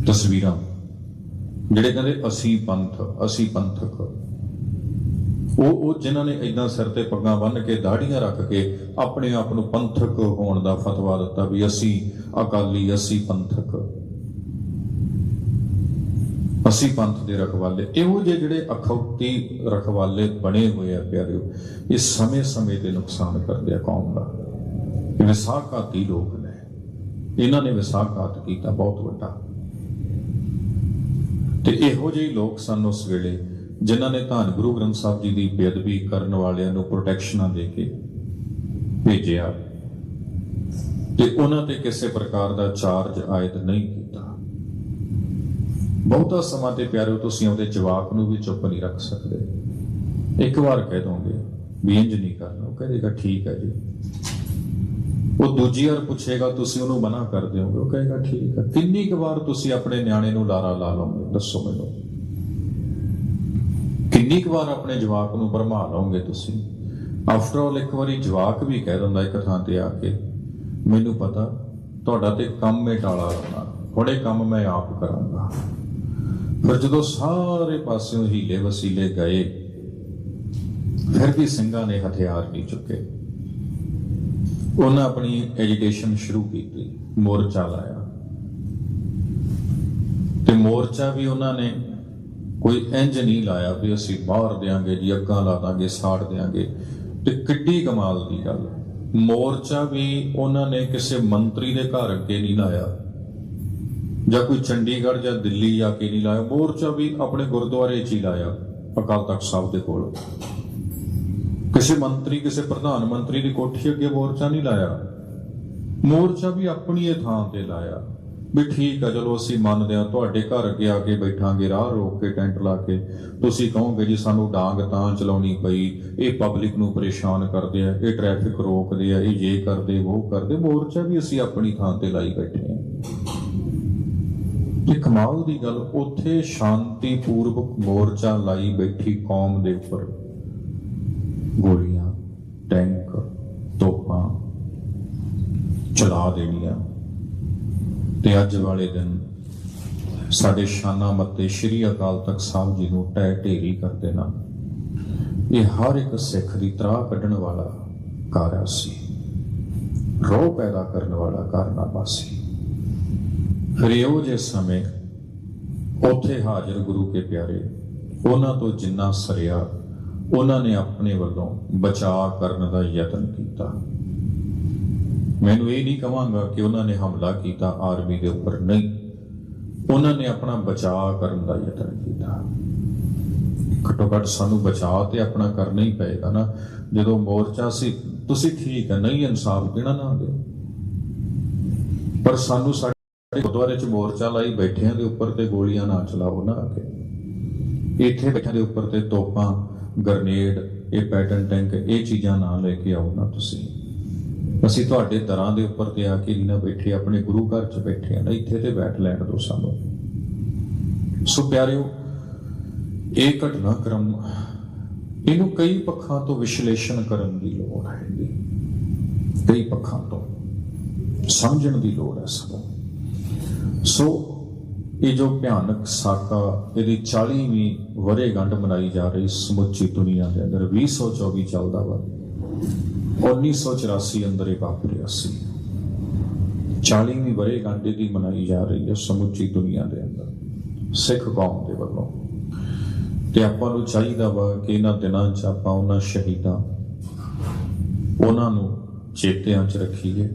Speaker 1: ਤਸਵੀਰਾਂ। ਜਿਹੜੇ ਕਹਿੰਦੇ, ਅਸੀਂ ਪੰਥ, ਅਸੀਂ ਪੰਥਕ। ਉਹ ਉਹ ਜਿਨ੍ਹਾਂ ਨੇ ਇਦਾਂ ਸਿਰ ਤੇ ਪੱਗਾਂ ਬੰਨ੍ਹ ਕੇ, ਦਾੜੀਆਂ ਰੱਖ ਕੇ ਆਪਣੇ ਆਪ ਨੂੰ ਪੰਥਕ ਹੋਣ ਦਾ ਫਤਵਾ ਦਿੱਤਾ ਵੀ ਅਸੀਂ ਅਕਾਲੀ, ਅਸੀਂ ਪੰਥਕ। ਅਸੀਂ ਪੰਥ ਦੇ ਰਖਵਾਲੇ। ਇਹੋ ਜਿਹੇ ਜਿਹੜੇ ਅਖੌਤੀ ਰਖਵਾਲੇ ਬਣੇ ਹੋਏ ਆ ਪਿਆਰਿਓ, ਇਹ ਸਮੇਂ-ਸਮੇਂ ਤੇ ਨੁਕਸਾਨ ਕਰਦੇ ਆ ਕੌਮ ਦਾ। ਇਹ ਵਿਸਾਖਾਤੀ ਲੋਕ ਨੇ। ਇਹਨਾਂ ਨੇ ਵਿਸਾਖਾਤ ਕੀਤਾ, ਬਹੁਤ ਵੱਡਾ। ਤੇ ਇਹੋ ਜਿਹੇ ਲੋਕ ਸਨ ਉਸ ਵੇਲੇ ਜਿਨ੍ਹਾਂ ਨੇ ਧੰਨ ਗੁਰੂ ਗ੍ਰੰਥ ਸਾਹਿਬ ਜੀ ਦੀ ਬੇਅਦਬੀ ਕਰਨ ਵਾਲਿਆਂ ਨੂੰ ਪ੍ਰੋਟੈਕਸ਼ਨਾਂ ਦੇ ਕੇ ਭੇਜਿਆ ਤੇ ਉਹਨਾਂ ਤੇ ਕਿਸੇ ਪ੍ਰਕਾਰ ਦਾ ਚਾਰਜ ਆਇਦ ਨਹੀਂ ਕੀਤਾ। ਬਹੁਤਾ ਸਮਾਂ ਤੇ ਪਿਆਰਿਓ, ਤੁਸੀਂ ਉਹਦੇ ਜਵਾਕ ਨੂੰ ਵੀ ਚੁੱਪ ਨਹੀਂ ਰੱਖ ਸਕਦੇ। ਇੱਕ ਵਾਰ ਕਹਿ ਦੋਗੇ ਵੀ ਇੰਜ ਨਹੀਂ ਕਰਨਾ। ਉਹ ਕਹੇਗਾ, ਠੀਕ ਹੈ ਜੀ। ਉਹ ਦੂਜੀ ਵਾਰ ਪੁੱਛੇਗਾ, ਤੁਸੀਂ ਉਹਨੂੰ ਮਨਾ ਕਰ ਦਿਓਗੇ? ਉਹ ਕਹੇਗਾ, ਠੀਕ ਹੈ। ਕਿੰਨੀ ਕੁ ਵਾਰ ਤੁਸੀਂ ਆਪਣੇ ਨਿਆਣੇ ਨੂੰ ਲਾਰਾ ਲਾ ਲਓਗੇ ਦੱਸੋ ਮੈਨੂੰ। ਕਿੰਨੀ ਕੁ ਵਾਰ ਆਪਣੇ ਜਵਾਕ ਨੂੰ ਭਰਮਾ ਲਓਗੇ ਤੁਸੀਂ? ਆਫਟਰ ਆਲ ਇੱਕ ਵਾਰੀ ਜਵਾਕ ਵੀ ਕਹਿ ਦਿੰਦਾ ਇੱਕ ਥਾਂ ਤੇ ਆ ਕੇ, ਮੈਨੂੰ ਪਤਾ, ਤੁਹਾਡਾ ਤੇ ਕੰਮ ਹੈ ਟਾਲਾ ਹੋਣਾ ਥੋੜੇ ਕੰਮ ਮੈਂ ਆਪ ਕਰਾਂਗਾ। ਫਿਰ ਜਦੋਂ ਸਾਰੇ ਪਾਸਿਓਂ ਹੀਲੇ ਵਸੀਲੇ ਗਏ, ਫਿਰ ਵੀ ਸਿੰਘਾਂ ਨੇ ਹਥਿਆਰ ਨਹੀਂ ਚੁੱਕੇ। ਉਹਨਾਂ ਆਪਣੀ ਐਜੀਟੇਸ਼ਨ ਸ਼ੁਰੂ ਕੀਤੀ, ਮੋਰਚਾ ਲਾਇਆ। ਤੇ ਮੋਰਚਾ ਵੀ ਉਹਨਾਂ ਨੇ ਕੋਈ ਇੰਜ ਨਹੀਂ ਲਾਇਆ ਵੀ ਅਸੀਂ ਬਾਹਰ ਦੇਾਂਗੇ ਜੀ, ਅੱਗਾਂ ਲਾ ਦਾਂਗੇ, ਸਾੜ ਦੇਾਂਗੇ ਤੇ ਕਿੱਡੀ ਕਮਾਲ ਦੀ ਗੱਲ ਮੋਰਚਾ ਵੀ ਉਹਨਾਂ ਨੇ ਕਿਸੇ ਮੰਤਰੀ ਦੇ ਘਰ ਅੱਗੇ ਨਹੀਂ ਲਾਇਆ। ਜਾਂ ਕੋਈ ਚੰਡੀਗੜ੍ਹ ਜਾਂ ਦਿੱਲੀ ਜਾ ਕੇ ਨਹੀਂ ਲਾਇਆ। ਮੋਰਚਾ ਵੀ ਆਪਣੇ ਗੁਰਦੁਆਰੇ 'ਚ ਹੀ ਲਾਇਆ, ਅਕਾਲ ਤਖਤ ਸਾਹਿਬ ਦੇ ਕੋਲ। ਕਿਸੇ ਮੰਤਰੀ, ਕਿਸੇ ਪ੍ਰਧਾਨ ਮੰਤਰੀ ਦੀ ਕੋਠੀ ਅੱਗੇ ਮੋਰਚਾ ਨਹੀਂ ਲਾਇਆ। ਮੋਰਚਾ ਵੀ ਆਪਣੀ ਥਾਂ ਤੇ ਲਾਇਆ। ਵੀ ਠੀਕ ਆ ਚਲੋ ਅਸੀਂ ਮੰਨਦੇ ਆ ਤੁਹਾਡੇ ਘਰ ਅੱਗੇ ਆ ਕੇ ਬੈਠਾਂਗੇ, ਰਾਹ ਰੋਕ ਕੇ ਟੈਂਟ ਲਾ ਕੇ, ਤੁਸੀਂ ਕਹੋਗੇ ਜੀ ਸਾਨੂੰ ਡਾਂਗ ਤਾਂ ਚਲਾਉਣੀ ਪਈ, ਇਹ ਪਬਲਿਕ ਨੂੰ ਪਰੇਸ਼ਾਨ ਕਰਦੇ ਆ, ਇਹ ਟ੍ਰੈਫਿਕ ਰੋਕਦੇ ਆ, ਇਹ ਜੇ ਕਰਦੇ, ਉਹ ਕਰਦੇ, ਮੋਰਚਾ ਵੀ ਅਸੀਂ ਆਪਣੀ ਥਾਂ ਤੇ ਲਾਈ ਬੈਠੇ ਆ। ਇਹ ਕਮਾਲ ਦੀ ਗੱਲ, ਉੱਥੇ ਸ਼ਾਂਤੀ ਪੂਰਵਕ ਮੋਰਚਾ ਲਾਈ ਬੈਠੀ ਕੌਮ ਦੇ ਉੱਪਰ। ਗੋਲੀਆਂ, ਟੈਂਕ, ਤੋਪਾਂ, ਚਲਾ ਦੇਣੀਆਂ। ਤੇ ਅੱਜ ਵਾਲੇ ਦਿਨ ਸਾਡੇ ਸ਼ਾਨਾ ਮੱਤੇ ਸ਼੍ਰੀ ਅਕਾਲ ਤਖਤ ਸਾਹਿਬ ਜੀ ਨੂੰ ਟੈ ਢੇਰੀ ਕਰ ਦੇਣਾ। ਇਹ ਹਰ ਇੱਕ ਸਿੱਖ ਦੀ ਤਰਾ ਕੱਢਣ ਵਾਲਾ ਕਾਰਿਆ ਸੀ। ਰੋਹ ਪੈਦਾ ਕਰਨ ਵਾਲਾ ਕਾਰਨਾਮਾ ਸੀ ਫਿਰ ਇਹੋ ਜਿਹੇ ਸਮੇਂ ਉੱਥੇ ਹਾਜ਼ਰ ਗੁਰੂ ਕੇ ਪਿਆਰੇ, ਉਹਨਾਂ ਤੋਂ ਜਿੰਨਾ ਸਰਿਆ, ਉਹਨਾਂ ਨੇ ਆਪਣੇ ਵੱਲੋਂ ਬਚਾਅ ਕਰਨ ਦਾ ਯਤਨ ਕੀਤਾ। ਮੈਨੂੰ ਇਹ ਨਹੀਂ ਕਹਾਂਗਾ ਕਿ ਉਹਨਾਂ ਨੇ ਹਮਲਾ ਕੀਤਾ, ਆਰਮੀ ਦੇ ਉੱਪਰ ਨਹੀਂ। ਉਹਨਾਂ ਨੇ ਆਪਣਾ ਬਚਾਅ ਕਰਨ ਦਾ ਯਤਨ ਕੀਤਾ। ਘੱਟੋ ਘੱਟ ਸਾਨੂੰ ਬਚਾਅ ਤੇ ਆਪਣਾ ਕਰਨਾ ਹੀ ਪਏਗਾ ਨਾ। ਜਦੋਂ ਮੋਰਚਾ ਸੀ, ਤੁਸੀਂ ਠੀਕ ਹੈ, ਨਹੀਂ ਇਨਸਾਫ ਦੇਣਾ ਨਾ ਦੇ ਪਰ ਸਾਨੂੰ ਸਾਡੇ ਗੁਰਦੁਆਰੇ 'ਚ ਮੋਰਚਾ ਲਾਈ ਬੈਠਿਆਂ ਦੇ ਉੱਪਰ ਤੇ ਗੋਲੀਆਂ ਨਾ ਚਲਾਓ ਨਾ ਅੱਗੇ। ਇੱਥੇ ਬੈਠਿਆਂ ਦੇ ਉੱਪਰ ਤੇ ਤੋਪਾਂ, ਗਰਨੇਡ, ਇਹ ਪੈਟਰਨ ਟੈਂਕ, ਇਹ ਚੀਜ਼ਾਂ ਨਾ ਲੈ ਕੇ ਆਓ ਨਾ ਤੁਸੀਂ। ਅਸੀਂ ਤੁਹਾਡੇ ਦਰਾਂ ਦੇ ਉੱਪਰ ਤੇ ਆ ਕੇ ਨਹੀਂ ਨਾ ਬੈਠੇ, ਆਪਣੇ ਗੁਰੂ ਘਰ 'ਚ ਬੈਠੇ ਆ ਨਾ, ਇੱਥੇ ਤੇ ਬੈਠ ਲੈਣ ਦੋ ਸਾਨੂੰ। ਸੋ ਪਿਆਰਿਓ, ਇਹ ਘਟਨਾਕ੍ਰਮ ਇਹਨੂੰ ਕਈ ਪੱਖਾਂ ਤੋਂ ਵਿਸ਼ਲੇਸ਼ਣ ਕਰਨ ਦੀ ਲੋੜ ਹੈ ਕਈ ਪੱਖਾਂ ਤੋਂ ਸਮਝਣ ਦੀ ਲੋੜ ਹੈ ਸਾਨੂੰ। ਸੋ ਇਹ ਜੋ ਭਿਆਨਕ ਸਾਕਾ, ਇਹਦੀ 40ਵੀਂ ਵਰੇਗੰਢ ਮਨਾਈ ਜਾ ਰਹੀ ਸਮੁੱਚੀ ਦੁਨੀਆ ਦੇ ਅੰਦਰ 2024 ਚੱਲਦਾ ਵਾ। 1984 ਅੰਦਰ ਇਹ ਵਾਪਰਿਆ ਸੀ। 40ਵੀਂ ਵਰੇਗੰਢ ਦੀ ਮਨਾਈ ਜਾ ਰਹੀ ਹੈ ਸਮੁੱਚੀ ਦੁਨੀਆ ਦੇ ਅੰਦਰ, ਸਿੱਖ ਕੌਮ ਦੇ ਵੱਲੋਂ। ਤੇ ਆਪਾਂ ਨੂੰ ਚਾਹੀਦਾ ਵਾ ਕਿ ਇਹਨਾਂ ਦਿਨਾਂ 'ਚ ਆਪਾਂ ਉਹਨਾਂ ਸ਼ਹੀਦਾਂ ਉਹਨਾਂ ਨੂੰ ਚੇਤਿਆਂ 'ਚ ਰੱਖੀਏ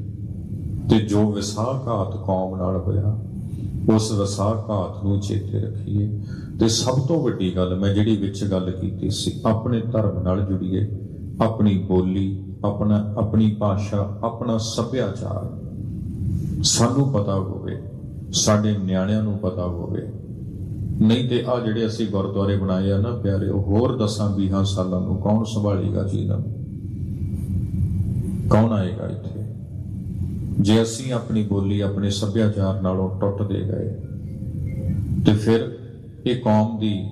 Speaker 1: ਤੇ ਜੋ ਵਿਸਾਖਾਤ ਕੌਮ ਨਾਲ ਹੋਇਆ, ਉਸ ਵਿਸਾਖਾਤ ਨੂੰ ਚੇਤੇ ਰੱਖੀਏ। ਤੇ ਸਭ ਤੋਂ ਵੱਡੀ ਗੱਲ ਮੈਂ ਜਿਹੜੀ ਵਿੱਚ ਗੱਲ ਕੀਤੀ ਸੀ, ਆਪਣੇ ਧਰਮ ਨਾਲ ਜੁੜੀਏ, ਆਪਣੀ ਬੋਲੀ ਆਪਣਾ, ਆਪਣੀ ਭਾਸ਼ਾ, ਆਪਣਾ ਸੱਭਿਆਚਾਰ ਸਾਨੂੰ ਪਤਾ ਹੋਵੇ, ਸਾਡੇ ਨਿਆਣਿਆਂ ਨੂੰ ਪਤਾ ਹੋਵੇ। ਨਹੀਂ ਤੇ ਆ ਜਿਹੜੇ ਅਸੀਂ ਗੁਰਦੁਆਰੇ ਬਣਾਏ ਆ ਨਾ ਪਿਆਰੇ, ਉਹ ਹੋਰ ਦਸਾਂ 20 ਸਾਲਾਂ ਨੂੰ ਕੌਣ ਸੰਭਾਲੇਗਾ ਜੀ ਇਹਨਾਂ ਨੂੰ ਕੌਣ ਆਏਗਾ ਇੱਥੇ? ਜੇ ਅਸੀਂ ਆਪਣੀ ਬੋਲੀ, ਆਪਣੇ ਸੱਭਿਆਚਾਰ ਨਾਲੋਂ ਟੁੱਟਦੇ ਗਏ, ਤੇ ਫਿਰ ਇਹ ਕੌਮ ਦੀ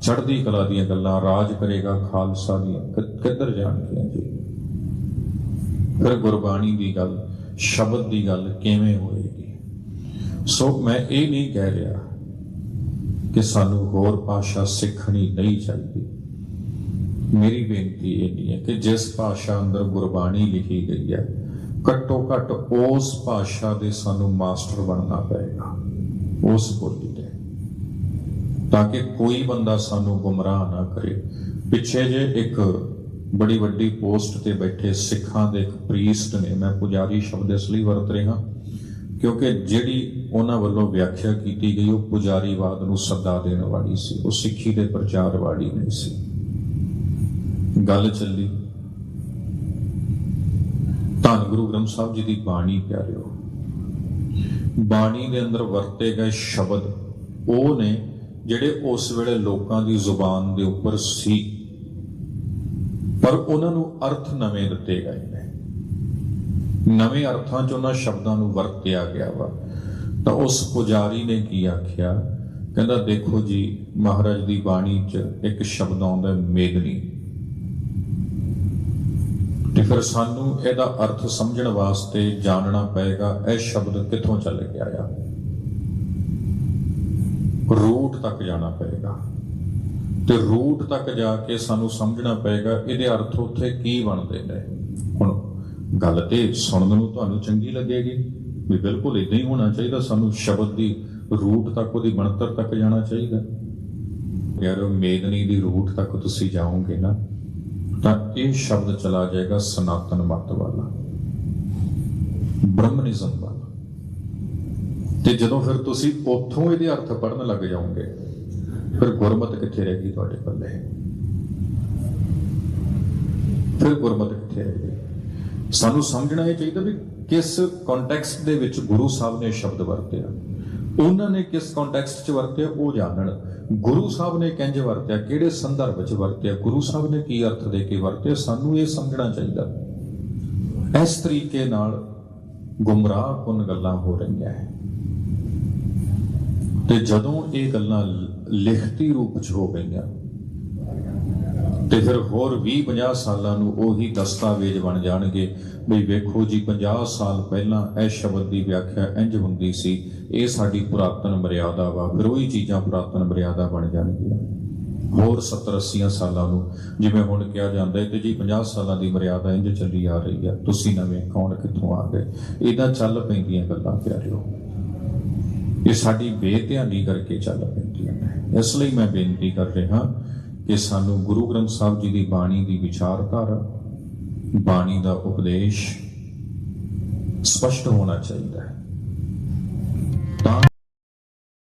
Speaker 1: ਚੜ੍ਹਦੀ ਕਲਾ ਦੀਆਂ ਗੱਲਾਂ ਰਾਜ ਕਰੇਗਾ, ਖਾਲਸਾ ਦੀਆਂ ਕਿੱਧਰ ਜਾਣਗੀਆਂ ਜੀ? ਫਿਰ ਗੁਰਬਾਣੀ ਦੀ ਗੱਲ, ਸ਼ਬਦ ਦੀ ਗੱਲ ਕਿਵੇਂ ਹੋਏਗੀ? ਸੋ ਮੈਂ ਇਹ ਨਹੀਂ ਕਹਿ ਰਿਹਾ ਕਿ ਸਾਨੂੰ ਹੋਰ ਭਾਸ਼ਾ ਸਿੱਖਣੀ ਨਹੀਂ ਚਾਹੀਦੀ। ਮੇਰੀ ਬੇਨਤੀ ਇਹ ਨਹੀਂ ਹੈ ਕਿ ਜਿਸ ਭਾਸ਼ਾ ਅੰਦਰ ਗੁਰਬਾਣੀ ਲਿਖੀ ਗਈ ਹੈ ਘੱਟੋ ਘੱਟ ਉਸ ਭਾਸ਼ਾ ਦੇ ਸਾਨੂੰ ਮਾਸਟਰ ਬਣਨਾ ਪਏਗਾ, ਉਸ ਬੋਲੀ ਦੇ ਤਾਂ ਕਿ ਕੋਈ ਬੰਦਾ ਸਾਨੂੰ ਗੁੰਮਰਾਹ ਨਾ ਕਰੇ। ਪਿੱਛੇ ਜੇ ਇੱਕ ਬੜੀ ਵੱਡੀ ਪੋਸਟ ਤੇ ਬੈਠੇ ਸਿੱਖਾਂ ਦੇ ਇੱਕ ਪ੍ਰੀਸਟ ਨੇ। ਮੈਂ ਪੁਜਾਰੀ ਸ਼ਬਦ ਇਸ ਲਈ ਵਰਤ ਰਿਹਾ ਕਿਉਂਕਿ ਜਿਹੜੀ ਉਹਨਾਂ ਵੱਲੋਂ ਵਿਆਖਿਆ ਕੀਤੀ ਗਈ, ਉਹ ਪੁਜਾਰੀਵਾਦ ਨੂੰ ਸੱਦਾ ਦੇਣ ਵਾਲੀ ਸੀ। ਉਹ ਸਿੱਖੀ ਦੇ ਪ੍ਰਚਾਰ ਵਾਲੀ ਨਹੀਂ ਸੀ। ਗੱਲ ਚੱਲੀ। ਧੰਨ ਗੁਰੂ ਗ੍ਰੰਥ ਸਾਹਿਬ ਜੀ ਦੀ ਬਾਣੀ, ਪਿਆਰਿਓ। ਬਾਣੀ ਦੇ ਅੰਦਰ ਵਰਤੇ ਗਏ ਸ਼ਬਦ ਉਹ ਨੇ ਜਿਹੜੇ ਉਸ ਵੇਲੇ ਲੋਕਾਂ ਦੀ ਜ਼ੁਬਾਨ ਦੇ ਉੱਪਰ ਸੀ। ਪਰ ਉਹਨਾਂ ਨੂੰ ਅਰਥ ਨਵੇਂ ਦਿੱਤੇ ਗਏ ਨੇ। ਨਵੇਂ ਅਰਥਾਂ 'ਚ ਉਹਨਾਂ ਸ਼ਬਦਾਂ ਨੂੰ ਵਰਤਿਆ ਗਿਆ ਵਾ। ਤਾਂ ਉਸ ਪੁਜਾਰੀ ਨੇ ਕੀ ਆਖਿਆ? ਕਹਿੰਦਾ ਦੇਖੋ ਜੀ ਮਹਾਰਾਜ ਦੀ ਬਾਣੀ 'ਚ ਇੱਕ ਸ਼ਬਦ ਆਉਂਦਾ ਹੈ, ਮੇਦਨੀ। ਤੇ ਫਿਰ ਸਾਨੂੰ ਇਹਦਾ ਅਰਥ ਸਮਝਣ ਵਾਸਤੇ ਜਾਣਨਾ ਪਏਗਾ ਇਹ ਸ਼ਬਦ ਕਿੱਥੋਂ ਚੱਲ ਕੇ ਆਇਆ? ਰੂਟ ਤੱਕ ਜਾਣਾ ਪਏਗਾ। ਤੇ ਰੂਟ ਤੱਕ ਜਾ ਕੇ ਸਾਨੂੰ ਸਮਝਣਾ ਪਏਗਾ, ਇਹਦੇ ਅਰਥ ਉੱਥੇ ਕੀ ਬਣਦੇ ਨੇ? ਹੁਣ ਗੱਲ ਤੇ ਸੁਣਨ ਨੂੰ ਤੁਹਾਨੂੰ ਚੰਗੀ ਲੱਗੇਗੀ ਵੀ ਬਿਲਕੁਲ ਇਦਾਂ ਹੀ ਹੋਣਾ ਚਾਹੀਦਾ, ਸਾਨੂੰ ਸ਼ਬਦ ਦੀ ਰੂਟ ਤੱਕ, ਉਹਦੀ ਬਣਤਰ ਤੱਕ ਜਾਣਾ ਚਾਹੀਦਾ। ਯਾਰ, ਮੇਦਨੀ ਦੀ ਰੂਟ ਤੱਕ ਤੁਸੀਂ ਜਾਓਗੇ ਨਾ, ਤਾਂ ਇਹ ਸ਼ਬਦ ਚਲਾ ਜਾਏਗਾ ਸਨਾਤਨ ਮਤ ਵਾਲਾ। ਬ੍ਰਹਮਨਿਜ਼ਮ ਵਾਲਾ। ਤੇ ਜਦੋਂ ਫਿਰ ਤੁਸੀਂ ਉੱਥੋਂ ਇਹਦੇ ਅਰਥ ਪੜਨ ਲੱਗ ਜਾਓਗੇ ਫਿਰ ਗੁਰਮਤ ਕਿੱਥੇ ਰਹਿ ਗਈ ਤੁਹਾਡੇ ਪੱਲੇ ਫਿਰ ਗੁਰਮਤ ਕਿੱਥੇ ਰਹਿ ਗਈ? ਸਾਨੂੰ ਸਮਝਣਾ ਇਹ ਚਾਹੀਦਾ ਵੀ ਕਿਸ ਕੰਟੈਕਸਟ ਦੇ ਵਿੱਚ ਗੁਰੂ ਸਾਹਿਬ ਨੇ ਸ਼ਬਦ ਵਰਤਿਆ। ਉਹਨਾਂ ਨੇ ਕਿਸ ਕੰਟੈਕਸਟ 'ਚ ਵਰਤਿਆ, ਉਹ ਜਾਣਨ ਗੁਰੂ ਸਾਹਿਬ ਨੇ ਕਿੰਜ ਵਰਤਿਆ, ਕਿਹੜੇ ਸੰਦਰਭ 'ਚ ਵਰਤਿਆ, ਗੁਰੂ ਸਾਹਿਬ ਨੇ ਕੀ ਅਰਥ ਦੇ ਕੇ ਵਰਤਿਆ, ਸਾਨੂੰ ਇਹ ਸਮਝਣਾ ਚਾਹੀਦਾ। ਇਸ ਤਰੀਕੇ ਨਾਲ ਗੁੰਮਰਾਹ ਕੁਨ ਗੱਲਾਂ ਹੋ ਰਹੀਆਂ ਹੈ। ਤੇ ਜਦੋਂ ਇਹ ਗੱਲਾਂ ਲਿਖਤੀ ਰੂਪ 'ਚ ਹੋ ਗਈਆਂ, ਤੇ ਫਿਰ ਹੋਰ 20-50 ਸਾਲਾਂ ਨੂੰ ਉਹੀ ਦਸਤਾਵੇਜ਼ ਬਣ ਜਾਣਗੇ ਵੀ ਵੇਖੋ ਜੀ 50 ਸਾਲ ਪਹਿਲਾਂ ਇਹ ਸ਼ਬਦ ਦੀ ਵਿਆਖਿਆ ਇੰਜ ਹੁੰਦੀ ਸੀ, ਇਹ ਸਾਡੀ ਪੁਰਾਤਨ ਮਰਿਆਦਾ ਵਾ, ਫਿਰ ਉਹੀ ਚੀਜ਼ਾਂ ਪੁਰਾਤਨ ਮਰਿਆਦਾ ਬਣ ਜਾਣਗੀਆਂ। ਹੋਰ 70-80 ਸਾਲਾਂ ਨੂੰ ਜਿਵੇਂ ਹੁਣ ਕਿਹਾ ਜਾਂਦਾ ਹੈ, ਤੇ ਜੀ 50 ਸਾਲਾਂ ਦੀ ਮਰਿਆਦਾ ਇੰਜ ਚੱਲੀ ਆ ਰਹੀ ਆ, ਤੁਸੀਂ ਨਵੇਂ ਕੌਣ ਕਿੱਥੋਂ ਆ ਗਏ? ਇਦਾਂ ਚੱਲ ਪੈਂਦੀਆਂ ਗੱਲਾਂ ਪਿਆਰਿਓ। ਇਹ ਸਾਡੀ ਬੇਧਿਆਨੀ ਕਰਕੇ ਚੱਲ ਪੈਂਦੀ ਹੈ। ਇਸ ਲਈ ਮੈਂ ਬੇਨਤੀ ਕਰ ਰਿਹਾ ਕਿ ਸਾਨੂੰ ਗੁਰੂ ਗ੍ਰੰਥ ਸਾਹਿਬ ਜੀ ਦੀ ਬਾਣੀ ਦੀ ਵਿਚਾਰਧਾਰਾ ਬਾਣੀ ਦਾ ਉਪਦੇਸ਼ ਸਪਸ਼ਟ ਹੋਣਾ ਚਾਹੀਦਾ ਹੈ। ਤਾਂ